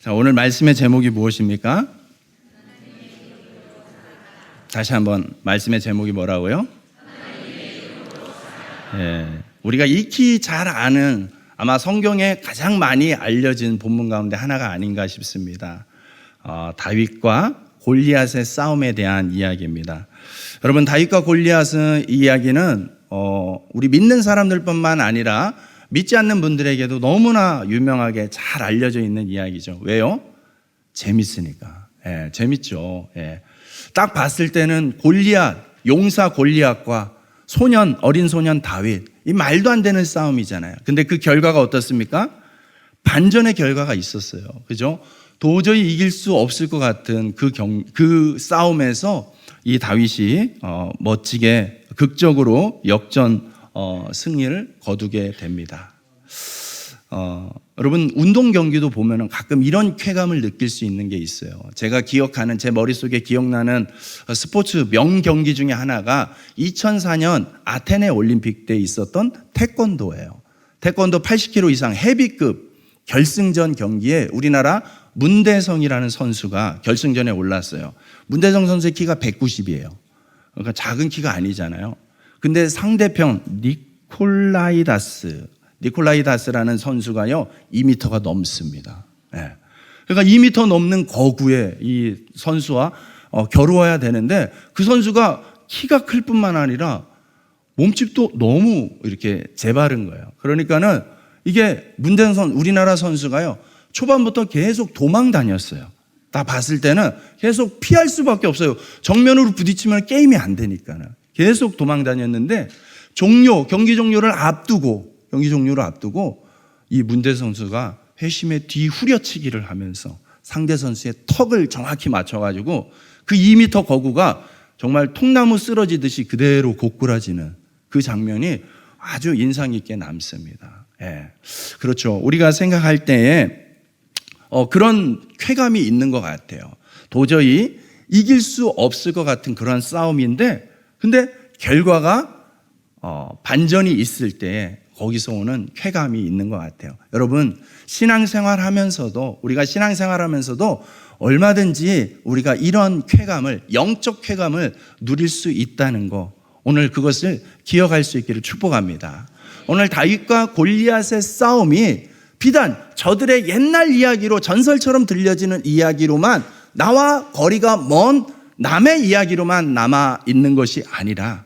자, 오늘 말씀의 제목이 무엇입니까? 다시 한번 말씀의 제목이 뭐라고요? 예, 우리가 익히 잘 아는 아마 성경에 가장 많이 알려진 본문 가운데 하나가 아닌가 싶습니다. 어, 다윗과 골리앗의 싸움에 대한 이야기입니다. 여러분 다윗과 골리앗의 이야기는 어, 우리 믿는 사람들뿐만 아니라 믿지 않는 분들에게도 너무나 유명하게 잘 알려져 있는 이야기죠. 왜요? 재밌으니까. 예, 재밌죠. 예. 딱 봤을 때는 골리앗, 용사 골리앗과 소년, 어린 소년 다윗. 이 말도 안 되는 싸움이잖아요. 근데 그 결과가 어떻습니까? 반전의 결과가 있었어요. 그죠? 도저히 이길 수 없을 것 같은 그 경, 그 싸움에서 이 다윗이 어, 멋지게 극적으로 역전 어, 승리를 거두게 됩니다. 어, 여러분 운동 경기도 보면은 가끔 이런 쾌감을 느낄 수 있는 게 있어요. 제가 기억하는 제 머릿속에 기억나는 스포츠 명 경기 중에 하나가 2004년 아테네 올림픽 때 있었던 태권도예요. 태권도 80kg 이상 헤비급 결승전 경기에 우리나라 문대성이라는 선수가 결승전에 올랐어요. 문대성 선수의 키가 190이에요. 그러니까 작은 키가 아니잖아요. 근데 상대편 니콜라이다스 니콜라이다스라는 선수가요 2미터가 넘습니다. 예. 그러니까 2미터 넘는 거구에 이 선수와 어, 겨루어야 되는데 그 선수가 키가 클 뿐만 아니라 몸집도 너무 이렇게 재바른 거예요. 그러니까는 이게 문대선 우리나라 선수가요 초반부터 계속 도망 다녔어요. 다 봤을 때는 계속 피할 수밖에 없어요. 정면으로 부딪히면 게임이 안 되니까는 계속 도망 다녔는데 종료 경기 종료를 앞두고 경기 종료를 앞두고 이 문대 선수가 회심의 뒤 후려치기를 하면서 상대 선수의 턱을 정확히 맞춰가지고 그 2미터 거구가 정말 통나무 쓰러지듯이 그대로 고꾸라지는 그 장면이 아주 인상 깊게 남습니다. 예. 그렇죠. 우리가 생각할 때에 어, 그런 쾌감이 있는 것 같아요. 도저히 이길 수 없을 것 같은 그런 싸움인데, 근데 결과가 어, 반전이 있을 때 거기서 오는 쾌감이 있는 것 같아요. 여러분, 신앙생활 하면서도, 우리가 신앙생활 하면서도 얼마든지 우리가 이런 쾌감을, 영적 쾌감을 누릴 수 있다는 거, 오늘 그것을 기억할 수 있기를 축복합니다. 오늘 다윗과 골리앗의 싸움이 비단 저들의 옛날 이야기로 전설처럼 들려지는 이야기로만 나와 거리가 먼 남의 이야기로만 남아 있는 것이 아니라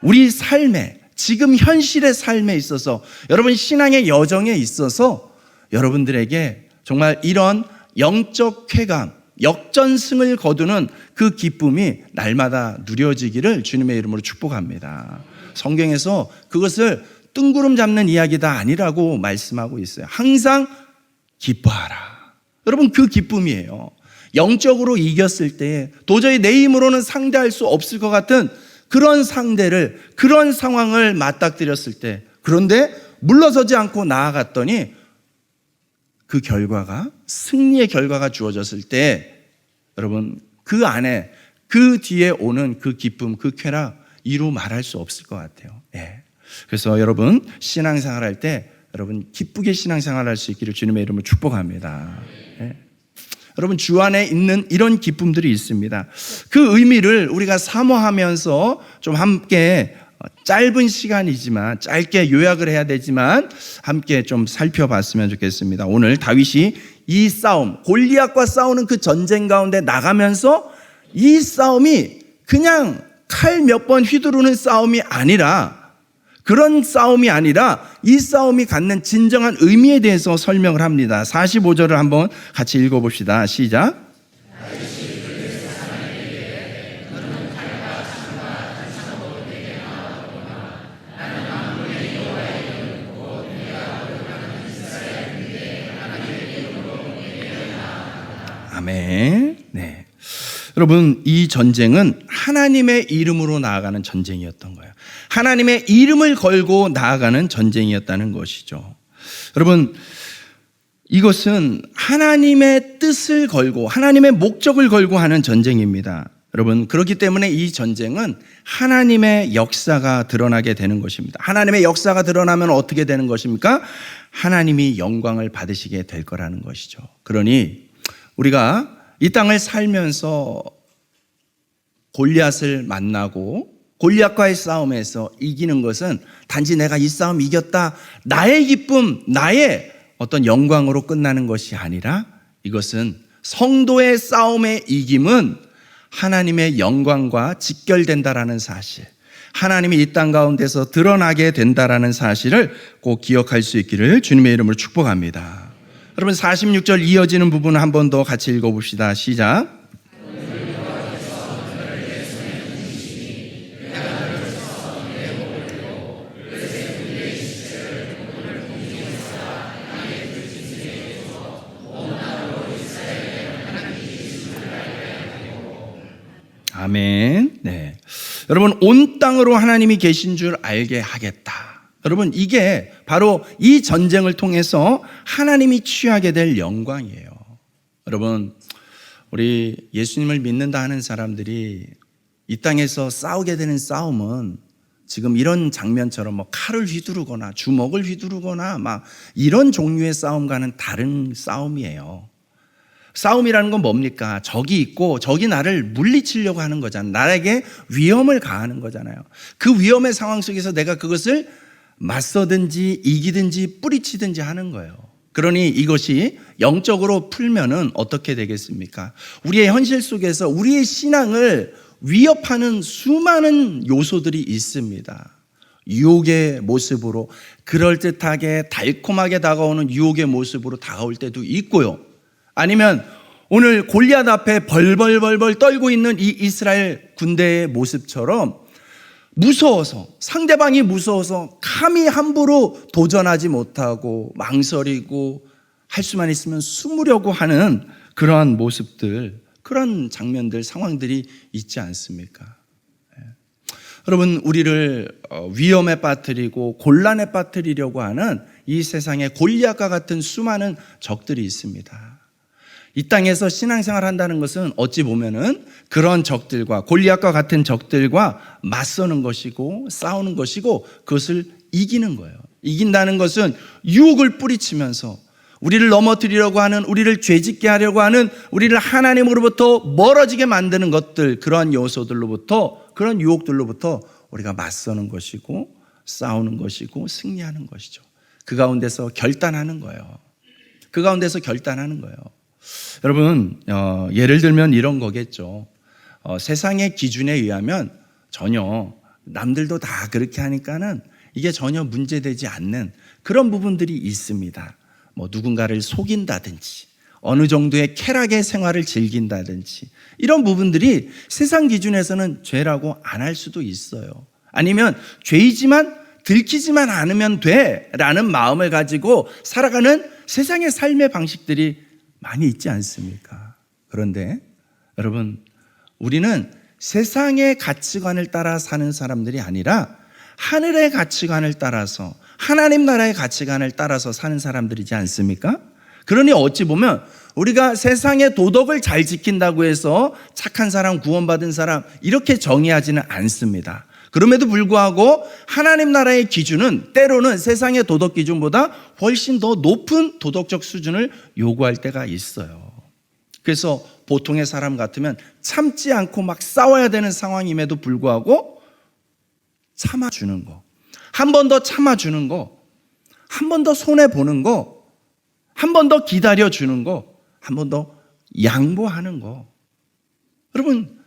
우리 삶에 지금 현실의 삶에 있어서 여러분 신앙의 여정에 있어서 여러분들에게 정말 이런 영적 쾌감, 역전승을 거두는 그 기쁨이 날마다 누려지기를 주님의 이름으로 축복합니다. 성경에서 그것을 뜬구름 잡는 이야기다 아니라고 말씀하고 있어요. 항상 기뻐하라. 여러분 그 기쁨이에요. 영적으로 이겼을 때 도저히 내 힘으로는 상대할 수 없을 것 같은 그런 상대를 그런 상황을 맞닥뜨렸을 때 그런데 물러서지 않고 나아갔더니 그 결과가 승리의 결과가 주어졌을 때 여러분 그 안에 그 뒤에 오는 그 기쁨 그 쾌락 이루 말할 수 없을 것 같아요. 예. 그래서 여러분 신앙생활 할 때 여러분 기쁘게 신앙생활 할 수 있기를 주님의 이름으로 축복합니다. 예. 여러분 주 안에 있는 이런 기쁨들이 있습니다. 그 의미를 우리가 사모하면서 좀 함께 짧은 시간이지만 짧게 요약을 해야 되지만 함께 좀 살펴봤으면 좋겠습니다. 오늘 다윗이 이 싸움 골리앗과 싸우는 그 전쟁 가운데 나가면서 이 싸움이 그냥 칼 몇 번 휘두르는 싸움이 아니라 그런 싸움이 아니라 이 싸움이 갖는 진정한 의미에 대해서 설명을 합니다. 45절을 한번 같이 읽어봅시다. 시작. 여러분, 이 전쟁은 하나님의 이름으로 나아가는 전쟁이었던 거예요. 하나님의 이름을 걸고 나아가는 전쟁이었다는 것이죠. 여러분, 이것은 하나님의 뜻을 걸고 하나님의 목적을 걸고 하는 전쟁입니다. 여러분, 그렇기 때문에 이 전쟁은 하나님의 역사가 드러나게 되는 것입니다. 하나님의 역사가 드러나면 어떻게 되는 것입니까? 하나님이 영광을 받으시게 될 거라는 것이죠. 그러니 우리가 이 땅을 살면서 골리앗을 만나고 골리앗과의 싸움에서 이기는 것은 단지 내가 이 싸움 이겼다 나의 기쁨 나의 어떤 영광으로 끝나는 것이 아니라 이것은 성도의 싸움의 이김은 하나님의 영광과 직결된다라는 사실 하나님이 이 땅 가운데서 드러나게 된다라는 사실을 꼭 기억할 수 있기를 주님의 이름으로 축복합니다. 여러분 46절 이어지는 부분 한 번 더 같이 읽어봅시다. 시작. 아멘. 네. 여러분, 온 땅으로 하나님이 계신 줄 알게 하겠다. 여러분, 이게 바로 이 전쟁을 통해서 하나님이 취하게 될 영광이에요. 여러분, 우리 예수님을 믿는다 하는 사람들이 이 땅에서 싸우게 되는 싸움은 지금 이런 장면처럼 뭐 칼을 휘두르거나 주먹을 휘두르거나 막 이런 종류의 싸움과는 다른 싸움이에요. 싸움이라는 건 뭡니까? 적이 있고 적이 나를 물리치려고 하는 거잖아요. 나에게 위험을 가하는 거잖아요. 그 위험의 상황 속에서 내가 그것을 맞서든지 이기든지 뿌리치든지 하는 거예요. 그러니 이것이 영적으로 풀면은 어떻게 되겠습니까? 우리의 현실 속에서 우리의 신앙을 위협하는 수많은 요소들이 있습니다. 유혹의 모습으로 그럴듯하게 달콤하게 다가오는 유혹의 모습으로 다가올 때도 있고요. 아니면 오늘 골리앗 앞에 벌벌벌벌 떨고 있는 이 이스라엘 군대의 모습처럼 무서워서 상대방이 무서워서 감히 함부로 도전하지 못하고 망설이고 할 수만 있으면 숨으려고 하는 그러한 모습들, 그런 장면들, 상황들이 있지 않습니까? 예. 여러분, 우리를 어, 위험에 빠뜨리고 곤란에 빠뜨리려고 하는 이 세상에 골리앗과 같은 수많은 적들이 있습니다. 이 땅에서 신앙생활 한다는 것은 어찌 보면은 그런 적들과 골리앗과 같은 적들과 맞서는 것이고 싸우는 것이고 그것을 이기는 거예요. 이긴다는 것은 유혹을 뿌리치면서 우리를 넘어뜨리려고 하는 우리를 죄짓게 하려고 하는 우리를 하나님으로부터 멀어지게 만드는 것들 그러한 요소들로부터 그런 유혹들로부터 우리가 맞서는 것이고 싸우는 것이고 승리하는 것이죠. 그 가운데서 결단하는 거예요. 그 가운데서 결단하는 거예요. 여러분, 어, 예를 들면 이런 거겠죠. 어, 세상의 기준에 의하면 전혀 남들도 다 그렇게 하니까는 이게 전혀 문제되지 않는 그런 부분들이 있습니다. 뭐 누군가를 속인다든지 어느 정도의 쾌락의 생활을 즐긴다든지 이런 부분들이 세상 기준에서는 죄라고 안 할 수도 있어요. 아니면 죄이지만 들키지만 않으면 돼라는 마음을 가지고 살아가는 세상의 삶의 방식들이 많이 있지 않습니까? 그런데 여러분, 우리는 세상의 가치관을 따라 사는 사람들이 아니라 하늘의 가치관을 따라서 하나님 나라의 가치관을 따라서 사는 사람들이지 않습니까? 그러니 어찌 보면 우리가 세상의 도덕을 잘 지킨다고 해서 착한 사람, 구원받은 사람 이렇게 정의하지는 않습니다. 그럼에도 불구하고 하나님 나라의 기준은 때로는 세상의 도덕 기준보다 훨씬 더 높은 도덕적 수준을 요구할 때가 있어요. 그래서 보통의 사람 같으면 참지 않고 막 싸워야 되는 상황임에도 불구하고 참아주는 거. 한 번 더 참아주는 거. 한 번 더 손해보는 거. 한 번 더 기다려주는 거. 한 번 더 양보하는 거. 여러분,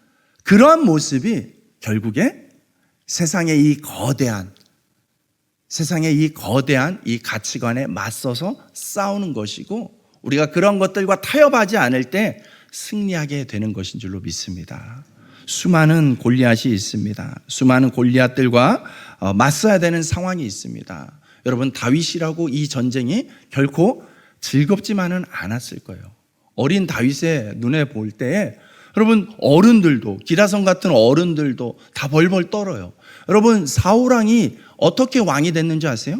그러한 모습이 결국에 세상의 이 거대한 세상의 이 거대한 이 가치관에 맞서서 싸우는 것이고 우리가 그런 것들과 타협하지 않을 때 승리하게 되는 것인 줄로 믿습니다. 수많은 골리앗이 있습니다. 수많은 골리앗들과 어, 맞서야 되는 상황이 있습니다. 여러분 다윗이라고 이 전쟁이 결코 즐겁지만은 않았을 거예요. 어린 다윗의 눈에 볼 때에 여러분 어른들도 기라성 같은 어른들도 다 벌벌 떨어요. 여러분 사울 왕이 어떻게 왕이 됐는지 아세요?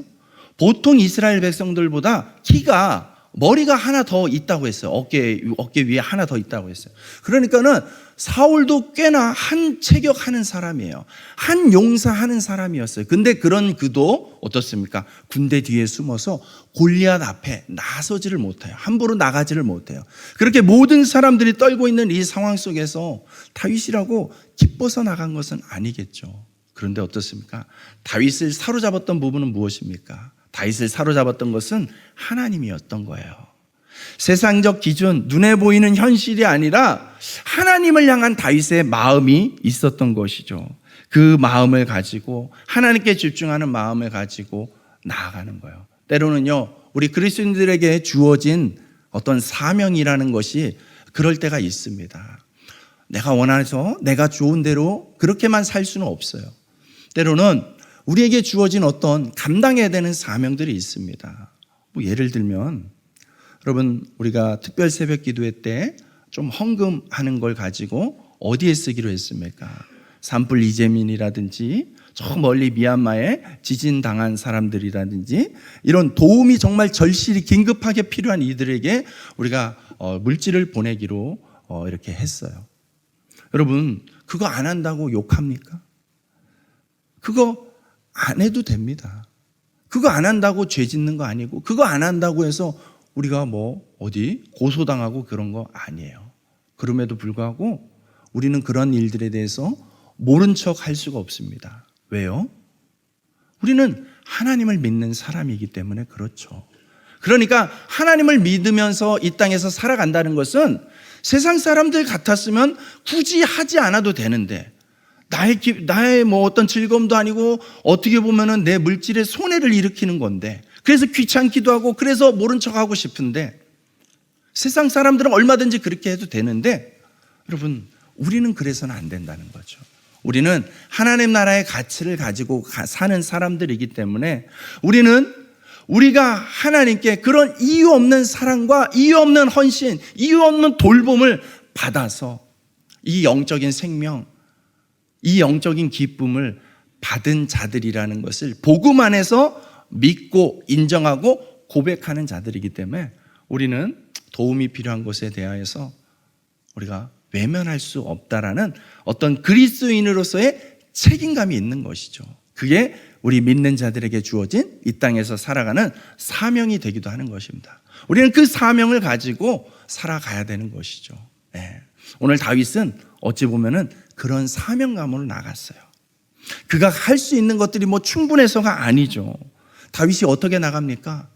보통 이스라엘 백성들보다 키가 머리가 하나 더 있다고 했어요. 어깨 어깨 위에 하나 더 있다고 했어요. 그러니까는 사울도 꽤나 한 체격하는 사람이에요. 한 용사하는 사람이었어요. 근데 그런 그도 어떻습니까? 군대 뒤에 숨어서 골리앗 앞에 나서지를 못해요. 함부로 나가지를 못해요. 그렇게 모든 사람들이 떨고 있는 이 상황 속에서 다윗이라고 기뻐서 나간 것은 아니겠죠. 그런데 어떻습니까? 다윗을 사로잡았던 부분은 무엇입니까? 다윗을 사로잡았던 것은 하나님이었던 거예요. 세상적 기준, 눈에 보이는 현실이 아니라 하나님을 향한 다윗의 마음이 있었던 것이죠. 그 마음을 가지고 하나님께 집중하는 마음을 가지고 나아가는 거예요. 때로는요, 우리 그리스도인들에게 주어진 어떤 사명이라는 것이 그럴 때가 있습니다. 내가 원해서 내가 좋은 대로 그렇게만 살 수는 없어요. 때로는 우리에게 주어진 어떤 감당해야 되는 사명들이 있습니다. 뭐 예를 들면 여러분 우리가 특별 새벽 기도회 때 좀 헌금하는 걸 가지고 어디에 쓰기로 했습니까? 산불 이재민이라든지 저 멀리 미얀마에 지진 당한 사람들이라든지 이런 도움이 정말 절실히 긴급하게 필요한 이들에게 우리가 어, 물질을 보내기로 어, 이렇게 했어요. 여러분 그거 안 한다고 욕합니까? 그거 안 해도 됩니다. 그거 안 한다고 죄 짓는 거 아니고 그거 안 한다고 해서 우리가 뭐 어디 고소당하고 그런 거 아니에요. 그럼에도 불구하고 우리는 그런 일들에 대해서 모른 척 할 수가 없습니다. 왜요? 우리는 하나님을 믿는 사람이기 때문에 그렇죠. 그러니까 하나님을 믿으면서 이 땅에서 살아간다는 것은 세상 사람들 같았으면 굳이 하지 않아도 되는데 나의 기- 나의 뭐 어떤 즐거움도 아니고 어떻게 보면은 내 물질에 손해를 일으키는 건데 그래서 귀찮기도 하고 그래서 모른 척 하고 싶은데 세상 사람들은 얼마든지 그렇게 해도 되는데 여러분 우리는 그래서는 안 된다는 거죠. 우리는 하나님 나라의 가치를 가지고 가- 사는 사람들이기 때문에 우리는 우리가 하나님께 그런 이유 없는 사랑과 이유 없는 헌신, 이유 없는 돌봄을 받아서 이 영적인 생명, 이 영적인 기쁨을 받은 자들이라는 것을 복음 안에서 믿고 인정하고 고백하는 자들이기 때문에 우리는 도움이 필요한 것에 대하여서 우리가 외면할 수 없다라는 어떤 그리스도인으로서의 책임감이 있는 것이죠. 그게 우리 믿는 자들에게 주어진 이 땅에서 살아가는 사명이 되기도 하는 것입니다. 우리는 그 사명을 가지고 살아가야 되는 것이죠. 예. 오늘 다윗은 어찌 보면은 그런 사명감으로 나갔어요. 그가 할 수 있는 것들이 뭐 충분해서가 아니죠. 다윗이 어떻게 나갑니까?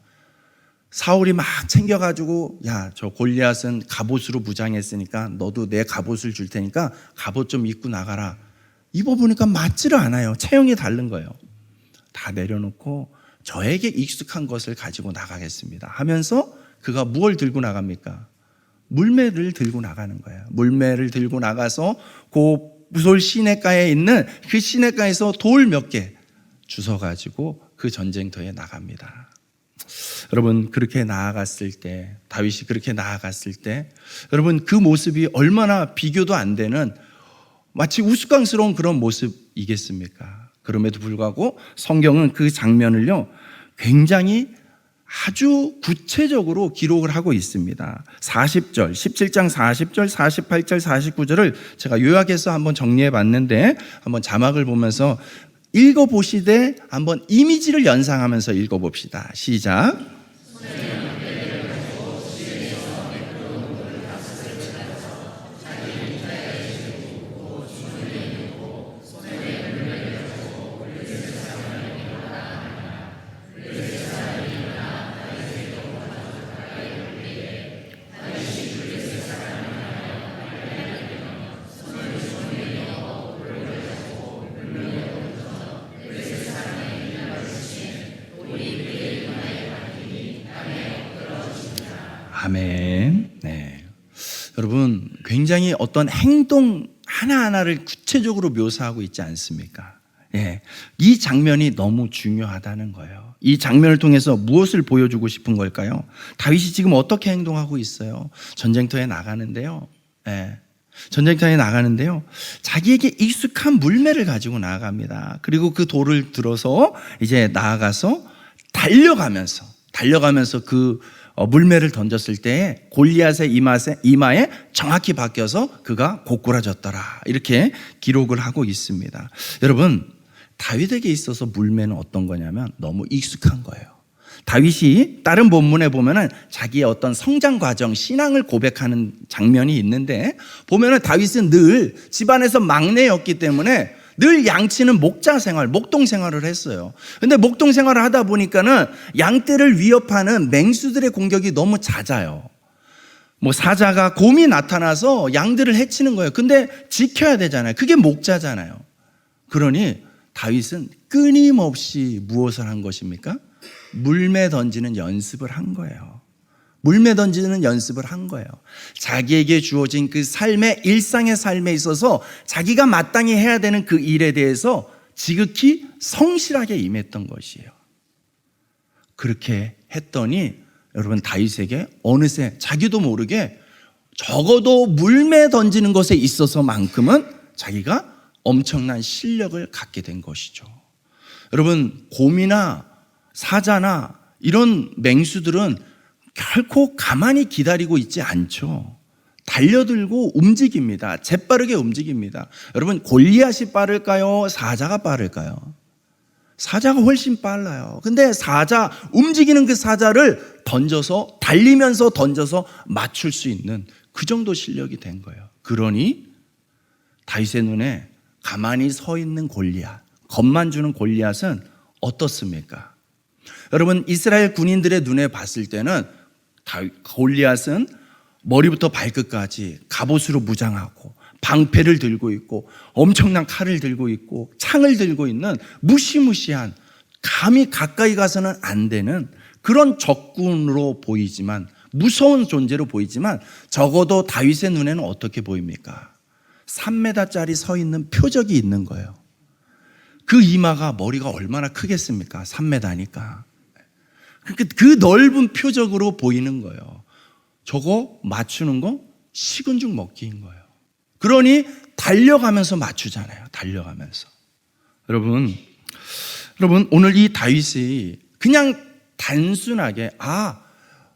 사울이 막 챙겨가지고 야 저 골리앗은 갑옷으로 무장했으니까 너도 내 갑옷을 줄 테니까 갑옷 좀 입고 나가라. 입어보니까 맞지를 않아요. 체형이 다른 거예요. 다 내려놓고 저에게 익숙한 것을 가지고 나가겠습니다. 하면서 그가 무엇을 들고 나갑니까? 물매를 들고 나가는 거예요. 물매를 들고 나가서 그 무솔 시내가에 있는 그 시내가에서 돌 몇 개 주워 가지고 그 전쟁터에 나갑니다. 여러분 그렇게 나아갔을 때 다윗이 그렇게 나아갔을 때 여러분 그 모습이 얼마나 비교도 안 되는 마치 우스꽝스러운 그런 모습이겠습니까? 그럼에도 불구하고 성경은 그 장면을요 굉장히 아주 구체적으로 기록을 하고 있습니다. 40절, 17장 40절, 48절, 49절을 제가 요약해서 한번 정리해 봤는데 한번 자막을 보면서 읽어 보시되 한번 이미지를 연상하면서 읽어 봅시다. 시작. 아멘. 네. 여러분, 굉장히 어떤 행동 하나하나를 구체적으로 묘사하고 있지 않습니까? 예. 이 장면이 너무 중요하다는 거예요. 이 장면을 통해서 무엇을 보여주고 싶은 걸까요? 다윗이 지금 어떻게 행동하고 있어요? 전쟁터에 나가는데요. 예. 전쟁터에 나가는데요. 자기에게 익숙한 물매를 가지고 나아갑니다. 그리고 그 돌을 들어서 이제 나아가서 달려가면서, 달려가면서 그 어, 물매를 던졌을 때 골리앗의 이마에, 이마에 정확히 박혀서 그가 고꾸라졌더라. 이렇게 기록을 하고 있습니다. 여러분, 다윗에게 있어서 물매는 어떤 거냐면 너무 익숙한 거예요. 다윗이 다른 본문에 보면은 자기의 어떤 성장 과정, 신앙을 고백하는 장면이 있는데 보면은 다윗은 늘 집안에서 막내였기 때문에 늘 양치는 목자 생활, 목동 생활을 했어요. 근데 목동 생활을 하다 보니까는 양떼를 위협하는 맹수들의 공격이 너무 잦아요. 뭐 사자가 곰이 나타나서 양들을 해치는 거예요. 근데 지켜야 되잖아요. 그게 목자잖아요. 그러니 다윗은 끊임없이 무엇을 한 것입니까? 물매 던지는 연습을 한 거예요. 물매 던지는 연습을 한 거예요. 자기에게 주어진 그 삶의 일상의 삶에 있어서 자기가 마땅히 해야 되는 그 일에 대해서 지극히 성실하게 임했던 것이에요. 그렇게 했더니 여러분 다윗에게 어느새 자기도 모르게 적어도 물매 던지는 것에 있어서만큼은 자기가 엄청난 실력을 갖게 된 것이죠. 여러분 곰이나 사자나 이런 맹수들은 결코 가만히 기다리고 있지 않죠. 달려들고 움직입니다. 재빠르게 움직입니다. 여러분 골리앗이 빠를까요? 사자가 빠를까요? 사자가 훨씬 빨라요. 근데 사자 움직이는 그 사자를 던져서 달리면서 던져서 맞출 수 있는 그 정도 실력이 된 거예요. 그러니 다윗의 눈에 가만히 서 있는 골리앗, 겁만 주는 골리앗은 어떻습니까? 여러분 이스라엘 군인들의 눈에 봤을 때는 골리앗은 머리부터 발끝까지 갑옷으로 무장하고 방패를 들고 있고 엄청난 칼을 들고 있고 창을 들고 있는 무시무시한 감히 가까이 가서는 안 되는 그런 적군으로 보이지만 무서운 존재로 보이지만 적어도 다윗의 눈에는 어떻게 보입니까? 3m짜리 서 있는 표적이 있는 거예요. 그 이마가 머리가 얼마나 크겠습니까? 3m니까. 그, 그 넓은 표적으로 보이는 거예요. 저거 맞추는 거 식은 죽 먹기인 거예요. 그러니 달려가면서 맞추잖아요. 달려가면서. 여러분, 여러분 오늘 이 다윗이 그냥 단순하게 아,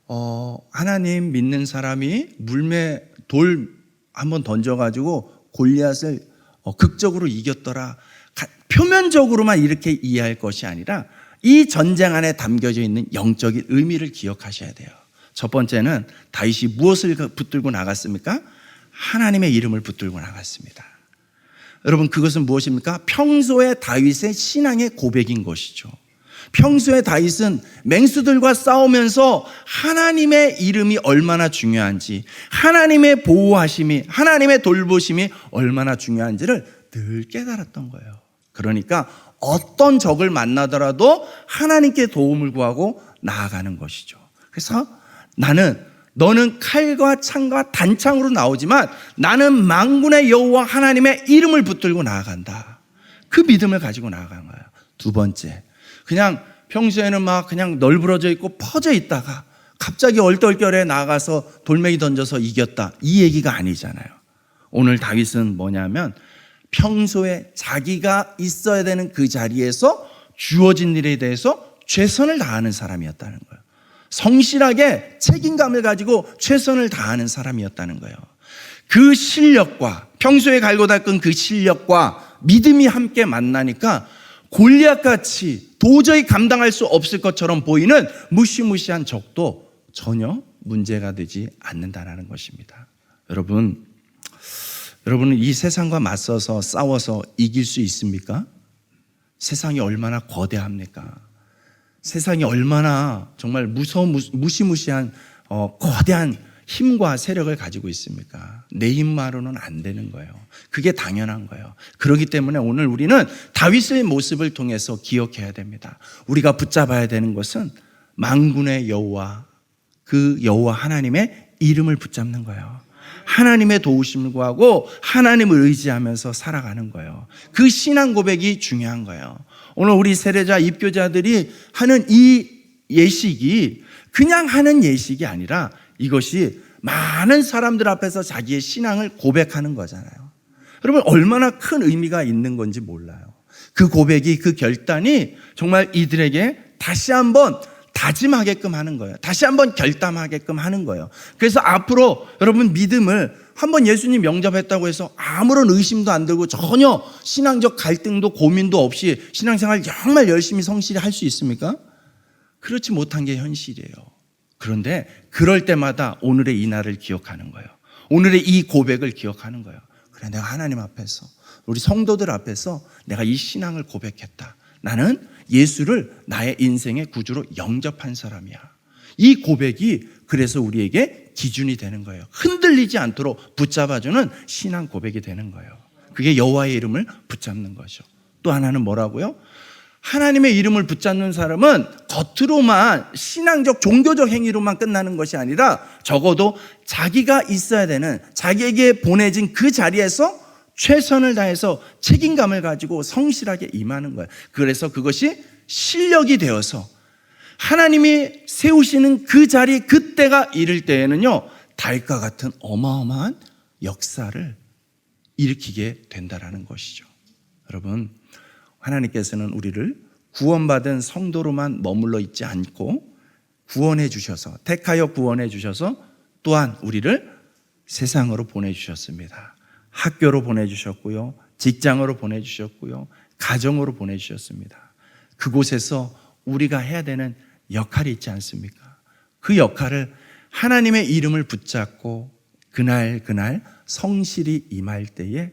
어, 하나님 믿는 사람이 물매 돌 한번 던져가지고 골리앗을 어, 극적으로 이겼더라. 가- 표면적으로만 이렇게 이해할 것이 아니라 이 전쟁 안에 담겨져 있는 영적인 의미를 기억하셔야 돼요. 첫 번째는 다윗이 무엇을 그 붙들고 나갔습니까? 하나님의 이름을 붙들고 나갔습니다. 여러분 그것은 무엇입니까? 평소에 다윗의 신앙의 고백인 것이죠. 평소에 다윗은 맹수들과 싸우면서 하나님의 이름이 얼마나 중요한지, 하나님의 보호하심이, 하나님의 돌보심이 얼마나 중요한지를 늘 깨달았던 거예요. 그러니까 어떤 적을 만나더라도 하나님께 도움을 구하고 나아가는 것이죠. 그래서 나는 너는 칼과 창과 단창으로 나오지만 나는 망군의 여호와 하나님의 이름을 붙들고 나아간다. 그 믿음을 가지고 나아간 거예요. 두 번째, 그냥 평소에는 막 그냥 널브러져 있고 퍼져 있다가 갑자기 얼떨결에 나가서 돌멩이 던져서 이겼다. 이 얘기가 아니잖아요. 오늘 다윗은 뭐냐면 평소에 자기가 있어야 되는 그 자리에서 주어진 일에 대해서 최선을 다하는 사람이었다는 거예요. 성실하게 책임감을 가지고 최선을 다하는 사람이었다는 거예요. 그 실력과 평소에 갈고 닦은 그 실력과 믿음이 함께 만나니까 골리앗 같이 도저히 감당할 수 없을 것처럼 보이는 무시무시한 적도 전혀 문제가 되지 않는다라는 것입니다. 여러분, 여러분은 이 세상과 맞서서 싸워서 이길 수 있습니까? 세상이 얼마나 거대합니까? 세상이 얼마나 정말 무서운 무- 무시무시한 어, 거대한 힘과 세력을 가지고 있습니까? 내 힘만으로는 안 되는 거예요. 그게 당연한 거예요. 그렇기 때문에 오늘 우리는 다윗의 모습을 통해서 기억해야 됩니다. 우리가 붙잡아야 되는 것은 망군의 여호와 그 여호와 하나님의 이름을 붙잡는 거예요. 하나님의 도우심을 구하고 하나님을 의지하면서 살아가는 거예요. 그 신앙 고백이 중요한 거예요. 오늘 우리 세례자 입교자들이 하는 이 예식이 그냥 하는 예식이 아니라 이것이 많은 사람들 앞에서 자기의 신앙을 고백하는 거잖아요. 여러분 얼마나 큰 의미가 있는 건지 몰라요. 그 고백이 그 결단이 정말 이들에게 다시 한번 다짐하게끔 하는 거예요. 다시 한번 결단하게끔 하는 거예요. 그래서 앞으로 여러분 믿음을 한번 예수님 영접했다고 해서 아무런 의심도 안 들고 전혀 신앙적 갈등도 고민도 없이 신앙생활 정말 열심히 성실히 할 수 있습니까? 그렇지 못한 게 현실이에요. 그런데 그럴 때마다 오늘의 이 날을 기억하는 거예요. 오늘의 이 고백을 기억하는 거예요. 그래, 내가 하나님 앞에서, 우리 성도들 앞에서 내가 이 신앙을 고백했다. 나는 예수를 나의 인생의 구주로 영접한 사람이야. 이 고백이 그래서 우리에게 기준이 되는 거예요. 흔들리지 않도록 붙잡아주는 신앙 고백이 되는 거예요. 그게 여호와의 이름을 붙잡는 거죠. 또 하나는 뭐라고요? 하나님의 이름을 붙잡는 사람은 겉으로만 신앙적 종교적 행위로만 끝나는 것이 아니라 적어도 자기가 있어야 되는 자기에게 보내진 그 자리에서 최선을 다해서 책임감을 가지고 성실하게 임하는 거예요. 그래서 그것이 실력이 되어서 하나님이 세우시는 그 자리 그때가 이를 때에는요 달과 같은 어마어마한 역사를 일으키게 된다라는 것이죠. 여러분 하나님께서는 우리를 구원받은 성도로만 머물러 있지 않고 구원해 주셔서 택하여 구원해 주셔서 또한 우리를 세상으로 보내 주셨습니다. 학교로 보내 주셨고요. 직장으로 보내 주셨고요. 가정으로 보내 주셨습니다. 그곳에서 우리가 해야 되는 역할이 있지 않습니까? 그 역할을 하나님의 이름을 붙잡고 그날 그날 성실히 임할 때에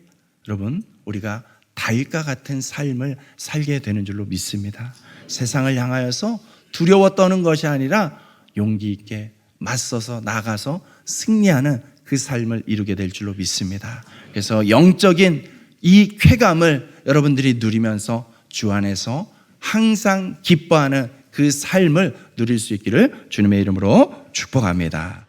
여러분 우리가 다윗과 같은 삶을 살게 되는 줄로 믿습니다. 세상을 향하여서 두려워 떠는 것이 아니라 용기 있게 맞서서 나가서 승리하는 그 삶을 이루게 될 줄로 믿습니다. 그래서 영적인 이 쾌감을 여러분들이 누리면서 주 안에서 항상 기뻐하는 그 삶을 누릴 수 있기를 주님의 이름으로 축복합니다.